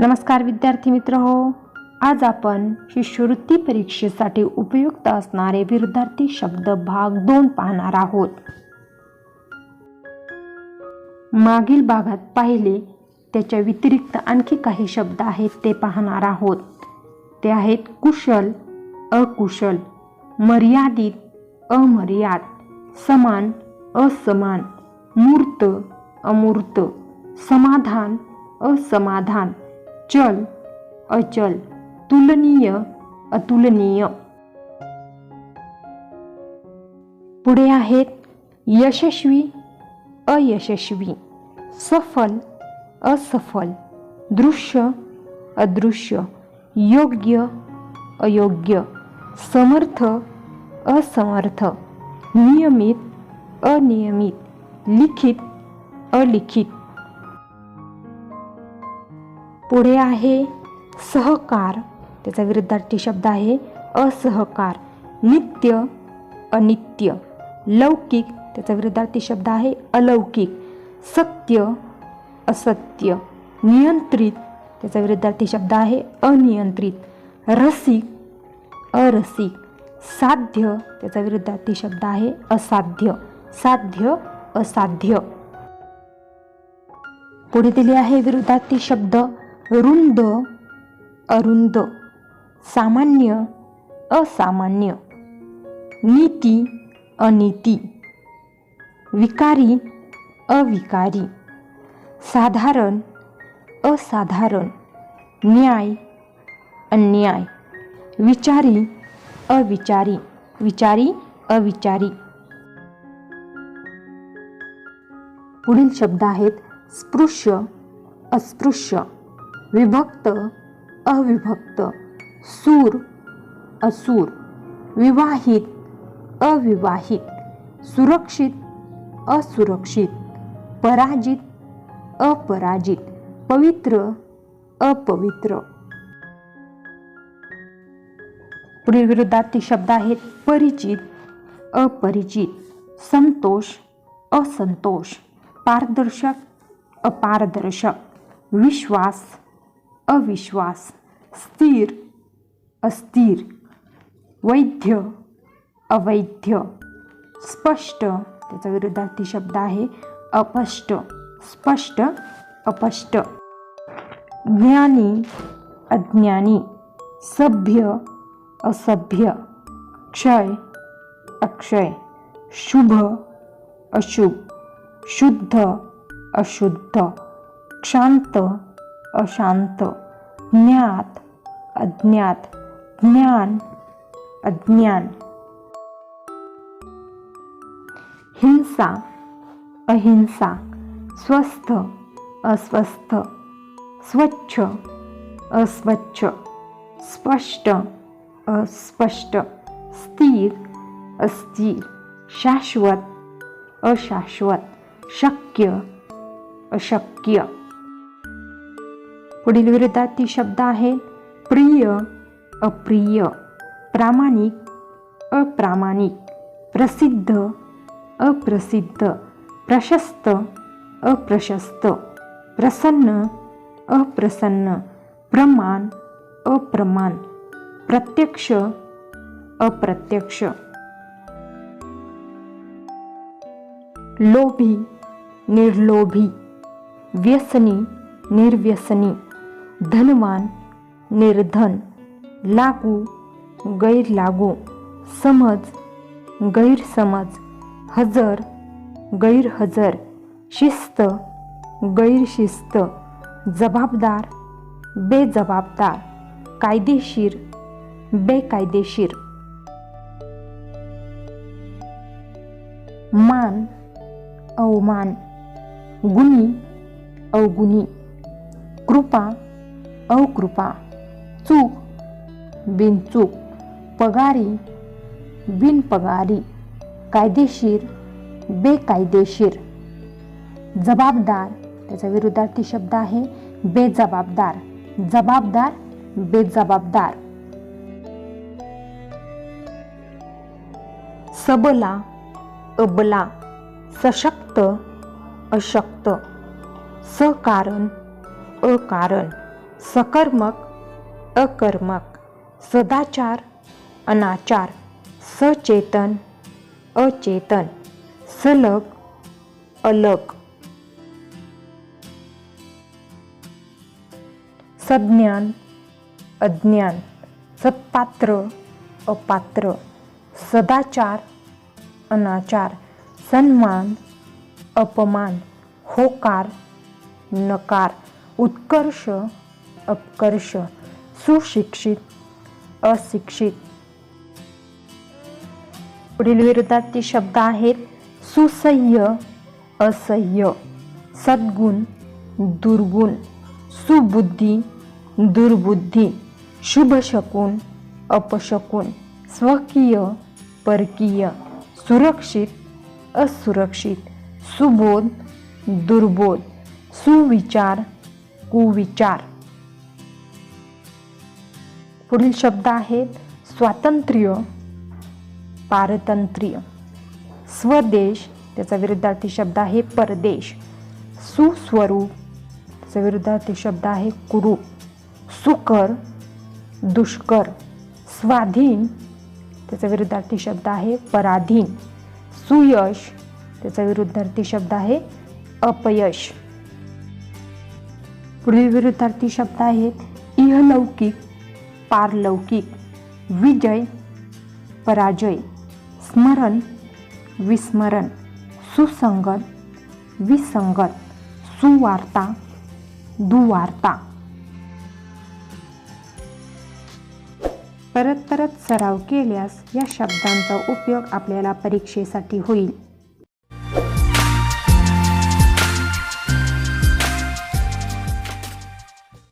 नमस्कार विद्यार्थी मित्र हो आज आपण शिष्यवृत्ती परीक्षेसाठी उपयुक्त असणारे विरुद्धार्थी शब्द भाग दोन पाहणार आहोत. मागील भागात पाहिले त्याच्या व्यतिरिक्त आणखी काही शब्द आहेत ते पाहणार आहोत. ते आहेत कुशल अकुशल मर्यादित अमर्याद समान असमान मूर्त अमूर्त समाधान असमाधान चल अचल तुलनीय अतुलनीय. पुढे आहेत यशस्वी अयशस्वी सफल असफल दृश्य अदृश्य योग्य अयोग्य समर्थ असमर्थ नियमित अनियमित लिखित अलिखित. पुढे आहे सहकार. त्याचा विरुद्धार्थी शब्द आहे असहकार. नित्य अनित्य. लौकिक त्याचा विरुद्धार्थी शब्द आहे अलौकिक. सत्य असत्य. नियंत्रित त्याचा विरुद्धार्थी शब्द आहे अनियंत्रित. रसिक अरसिक. साध्य त्याचा विरुद्धार्थी शब्द आहे असाध्य. साध्य असाध्य. पुढे दिले आहे विरुद्धार्थी शब्द रुंद अरुंद सामान्य असामान्य नीती अनीती विकारी अविकारी साधारण असाधारण न्याय अन्याय विचारी अविचारी विचारी अविचारी. पुढील शब्द आहेत स्पृश्य अस्पृश्य. विभक्त अविभक्त सूर असूर विवाहित अविवाहित सुरक्षित असुरक्षित पराजित अपराजित पवित्र अपवित्र. पुढील विरुद्धार्थी शब्द आहेत परिचित अपरिचित संतोष असंतोष पारदर्शक अपारदर्शक विश्वास अविश्वास स्थिर अस्थिर वैद्य अवैध्य स्पष्ट त्याचा विरुद्धार्थी शब्द आहे अपष्ट स्पष्ट अपष्ट. ज्ञानी अज्ञानी सभ्य असभ्य क्षय अक्षय शुभ अशुभ शुद्ध अशुद्ध क्षांत अशांत ज्ञात अज्ञात ज्ञान अज्ञान. हिंसा अहिंसा स्वस्थ अस्वस्थ. स्वच्छ अस्वच्छ. स्पष्ट अस्पष्ट. स्थिर अस्थिर. शाश्वत अशाश्वत. शक्य अशक्य. पुढील विरुद्धार्थी शब्द आहेत प्रिय अप्रिय प्रामाणिक अप्रामाणिक प्रसिद्ध अप्रसिद्ध प्रशस्त अप्रशस्त प्रसन्न अप्रसन्न प्रमाण अप्रमाण प्रत्यक्ष अप्रत्यक्ष. लोभी निर्लोभी व्यसनी निर्व्यसनी. धनवान निर्धन लागू गैरलागू समज गैरसमज हजर गैरहजर शिस्त गैरशिस्त जबाबदार बेजबाबदार कायदेशीर बेकायदेशीर. मान अवमान गुणी अवगुणी. कृपा अवकृपा चूक बिनचूक पगारी बिनपगारी कायदेशीर बेकायदेशीर. जबाबदार त्याचा विरुद्धार्थी शब्द आहे बेजबाबदार. जबाबदार बेजबाबदार. सबला अबला सशक्त अशक्त. सकारण अकारण. सकर्मक अकर्मक सदाचार अनाचार सचेतन अचेतन सलग अलग. सज्ञान अज्ञान सत्पात्र अपात्र सदाचार अनाचार सन्मान अपमान होकार नकार उत्कर्ष अपकर्ष सुशिक्षित अशिक्षित. पुढील विरोधार्थी शब्द आहेत सुसह्य असह्य सद्गुण दुर्गुण सुबुद्धी दुर्बुद्धी शुभशकून अपशकून स्वकीय परकीय सुरक्षित असुरक्षित सुबोध दुर्बोध सुविचार कुविचार. पुढील शब्द आहेत स्वातंत्र्य पारतंत्र्य. स्वदेश त्याचा विरुद्धार्थी शब्द आहे परदेश. सुस्वरूप त्याचा विरुद्धार्थी शब्द आहे कुरूप. सुकर दुष्कर. स्वाधीन त्याचा विरुद्धार्थी शब्द आहे पराधीन. सुयश त्याचा विरुद्धार्थी शब्द आहे अपयश. पुढील विरुद्धार्थी शब्द आहेत इहलौकिक. पारलौकिक विजय पराजय स्मरण विस्मरण सुसंगत विसंगत सुवार्ता दुवार्ता. परत परत सराव केल्यास या शब्दांचा उपयोग आपल्याला परीक्षेसाठी होईल.